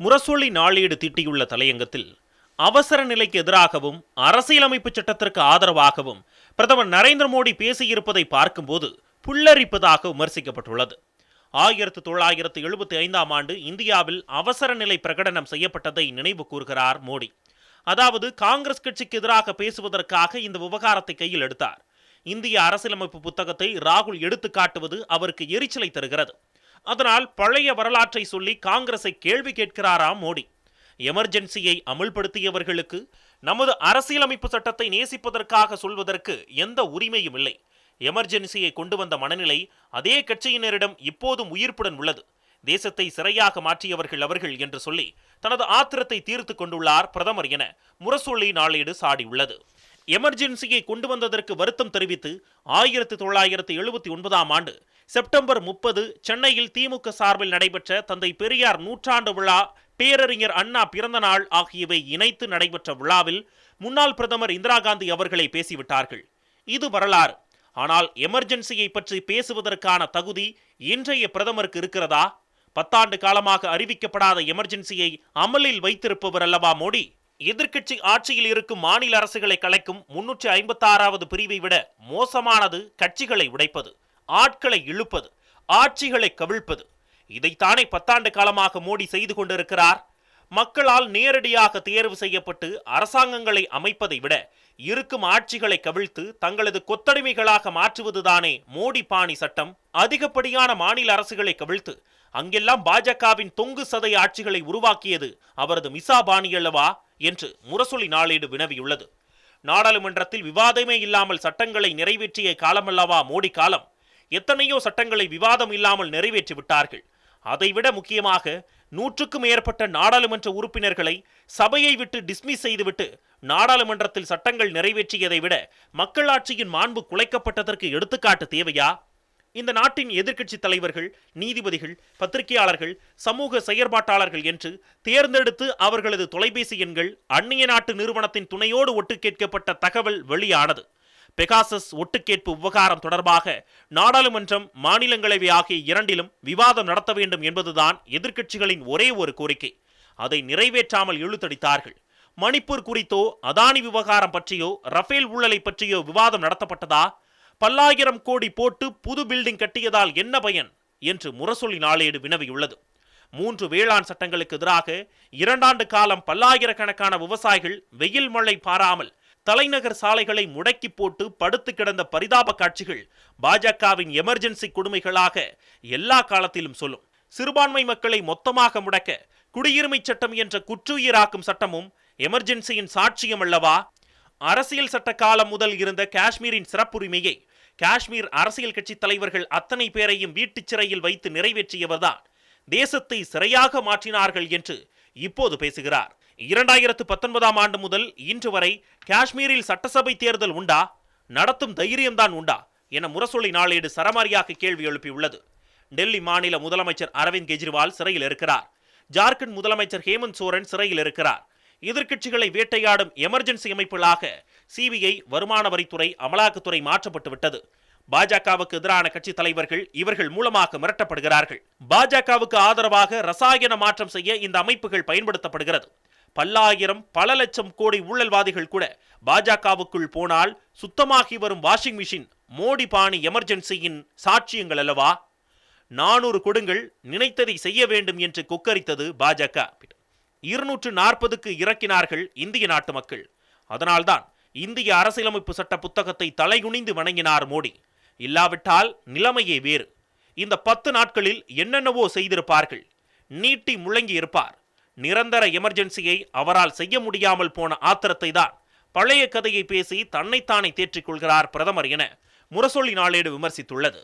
முரசொலி நாளேடு தீட்டியுள்ள தலையங்கத்தில் அவசர நிலைக்கு எதிராகவும் அரசியலமைப்பு சட்டத்திற்கு ஆதரவாகவும் பிரதமர் நரேந்திர மோடி பேசியிருப்பதை பார்க்கும்போது புல்லரிப்பதாக விமர்சிக்கப்பட்டுள்ளது. ஆயிரத்து தொள்ளாயிரத்து எழுபத்தி ஐந்தாம் ஆண்டு இந்தியாவில் அவசர நிலை பிரகடனம் செய்யப்பட்டதை நினைவு கூறுகிறார் மோடி. அதாவது காங்கிரஸ் கட்சிக்கு எதிராக பேசுவதற்காக இந்த விவகாரத்தை கையில் எடுத்தார். இந்திய அரசியலமைப்பு புத்தகத்தை ராகுல் எடுத்து காட்டுவது அவருக்கு எரிச்சலை தருகிறது. அதனால் பழைய வரலாற்றை சொல்லி காங்கிரஸை கேள்வி கேட்கிறாராம் மோடி. எமர்ஜென்சியை அமுல்படுத்தியவர்களுக்கு நமது அரசியலமைப்பு சட்டத்தை நேசிப்பதற்காக சொல்வதற்கு எந்த உரிமையும் இல்லை. எமர்ஜென்சியை கொண்டு வந்த மனநிலை அதே கட்சியினரிடம் இப்போதும் உயிர்ப்புடன் உள்ளது. தேசத்தை சிறையாக மாற்றியவர்கள் அவர்கள் என்று சொல்லி தனது ஆத்திரத்தை தீர்த்து கொண்டுள்ளார் பிரதமர் என முரசொலி நாளேடு சாடியுள்ளது எமர்ஜென்சியை கொண்டு வந்ததற்கு வருத்தம் தெரிவித்து ஆயிரத்தி தொள்ளாயிரத்தி எழுபத்தி ஒன்பதாம் ஆண்டு செப்டம்பர் முப்பது சென்னையில் திமுக சார்பில் நடைபெற்ற தந்தை பெரியார் நூற்றாண்டு விழா பேரறிஞர் அண்ணா பிறந்த நாள் ஆகியவை இணைத்து நடைபெற்ற விழாவில் முன்னாள் பிரதமர் இந்திரா காந்தி அவர்களை பேசிவிட்டார்கள். இது வரலாறு. ஆனால் எமர்ஜென்சியை பற்றி பேசுவதற்கான தகுதி இன்றைய பிரதமருக்கு இருக்கிறதா? பத்தாண்டு காலமாக அறிவிக்கப்படாத எமர்ஜென்சியை அமலில் வைத்திருப்பவர் அல்லவா மோடி? எதிர்க்கட்சி ஆட்சியில் இருக்கும் மாநில அரசுகளை கலைக்கும் முன்னூற்றி ஐம்பத்தாறாவது பிரிவை விட மோசமானது கட்சிகளை உடைப்பது. ஆட்களை இழுப்பது ஆட்சிகளை கவிழ்ப்பது. இதைத்தானே பத்தாண்டு காலமாக மோடி செய்து கொண்டிருக்கிறார். மக்களால் நேரடியாக தேர்வு செய்யப்பட்டு அரசாங்கங்களை அமைப்பதை விட இருக்கும் ஆட்சிகளை கவிழ்த்து தங்களது கொத்தடிமைகளாக மாற்றுவதுதானே மோடி பாணி சட்டம். அதிகப்படியான மாநில அரசுகளை கவிழ்த்து அங்கெல்லாம் பாஜகவின் தொங்கு சதை ஆட்சிகளை உருவாக்கியது அவரது மிசா பாணி அல்லவா? என்று முரசொலி நாளேடு வினவியுள்ளது. நாடாளுமன்றத்தில் விவாதமே இல்லாமல் சட்டங்களை நிறைவேற்றிய காலமல்லவா மோடி காலம்? எத்தனையோ சட்டங்களை விவாதம் இல்லாமல் நிறைவேற்றி விட்டார்கள். அதைவிட முக்கியமாக நூற்றுக்கும் மேற்பட்ட நாடாளுமன்ற உறுப்பினர்களை சபையை விட்டு டிஸ்மிஸ் செய்துவிட்டு நாடாளுமன்றத்தில் சட்டங்கள் நிறைவேற்றியதை விட மக்களாட்சியின் மாண்பு குலைக்கப்பட்டதற்கு எடுத்துக்காட்டு தேவையா? இந்த நாட்டின் எதிர்க்கட்சி தலைவர்கள் நீதிபதிகள் பத்திரிகையாளர்கள் சமூக செயற்பாட்டாளர்கள் என்று தேர்ந்தெடுத்து அவர்களது தொலைபேசி எண்கள் அந்நிய நாட்டு நிறுவனத்தின் துணையோடு ஒட்டு கேட்கப்பட்ட தகவல் வெளியானது. பெகாசஸ் ஒட்டுக்கேட்பு விவகாரம் தொடர்பாக நாடாளுமன்றம் மாநிலங்களவை ஆகிய இரண்டிலும் விவாதம் நடத்த வேண்டும் என்பதுதான் எதிர்க்கட்சிகளின் ஒரே ஒரு கோரிக்கை. அதை நிறைவேற்றாமல் இழுத்தடித்தார்கள் மணிப்பூர் குறித்தோ அதானி விவகாரம் பற்றியோ ரஃபேல் ஊழலை பற்றியோ விவாதம் நடத்தப்பட்டதா? பல்லாயிரம் கோடி போட்டு புது பில்டிங் கட்டியதால் என்ன பயன்? என்று முரசொலி நாளேடு வினவியுள்ளது. மூன்று வேளாண் சட்டங்களுக்கு எதிராக இரண்டாண்டு காலம் பல்லாயிரக்கணக்கான விவசாயிகள் வெயில் மழை பாராமல் தலைநகர் சாலைகளை முடக்கி போட்டு படுத்து கிடந்த பரிதாப காட்சிகள் பாஜகவின் எமர்ஜென்சி கொடுமைகளாக எல்லா காலத்திலும் சொல்லும். சிறுபான்மை மக்களை மொத்தமாக முடக்க குடியுரிமை சட்டம் என்ற குற்றுயிராக்கும் சட்டமும் எமர்ஜென்சியின் சாட்சியம் அல்லவா? அரசியல் சட்ட காலம் முதல் இருந்த காஷ்மீரின் சிறப்புரிமையை காஷ்மீர் அரசியல் கட்சி தலைவர்கள் அத்தனை பேரையும் வீட்டுச் சிறையில் வைத்து நிறைவேற்றியவர்தான். தேசத்தை சிறையாக மாற்றினார்கள் என்று இப்போது பேசுகிறார். இரண்டாயிரத்து பத்தொன்பதாம் ஆண்டு முதல் இன்று வரை காஷ்மீரில் சட்டசபை தேர்தல் உண்டா? நடத்தும் தைரியம்தான் உண்டா? என முரசொலி நாளேடு சரமாரியாக கேள்வி எழுப்பியுள்ளது. டெல்லி மாநில முதலமைச்சர் அரவிந்த் கெஜ்ரிவால் சிறையில் இருக்கிறார். ஜார்க்கண்ட் முதலமைச்சர் ஹேமந்த் சோரன் சிறையில் இருக்கிறார். எதிர்க்கட்சிகளை வேட்டையாடும் எமர்ஜென்சி அமைப்புகளாக சிபிஐ வருமான வரித்துறை அமலாக்கத்துறை மாற்றப்பட்டு விட்டது பாஜகவுக்கு எதிரான கட்சி தலைவர்கள் இவர்கள் மூலமாக மிரட்டப்படுகிறார்கள். பாஜகவுக்கு ஆதரவாக ரசாயன மாற்றம் செய்ய இந்த அமைப்புகள் பயன்படுத்தப்படுகிறது. பல்லாயிரம் பல லட்சம் கோடி ஊழல்வாதிகள் கூட பாஜகவுக்குள் போனால் சுத்தமாகி வரும் வாஷிங் மிஷின் மோடி பாணி எமர்ஜென்சியின் சாட்சியங்கள் அல்லவா? நானூறு கொடுங்கள் நினைத்ததை செய்ய வேண்டும் என்று கொக்கரித்தது பாஜக. இருநூற்று நாற்பதுக்கு இறக்கினார்கள் இந்திய நாட்டு மக்கள். அதனால்தான் இந்திய அரசியலமைப்பு சட்ட புத்தகத்தை தலைகுனிந்து வணங்கினார் மோடி. இல்லாவிட்டால் நிலைமையே வேறு. இந்த பத்து நாட்களில் என்னென்னவோ செய்திருப்பார்கள். நீட்டி முழங்கி இருப்பார். நிரந்தர எமர்ஜென்சியை அவரால் செய்ய முடியாமல் போன ஆத்திரத்தை தான் பழைய கதையை பேசி தன்னைத்தானே தேற்றிக் கொள்கிறார் பிரதமர் என முரசொலி நாளேடு விமர்சித்துள்ளது.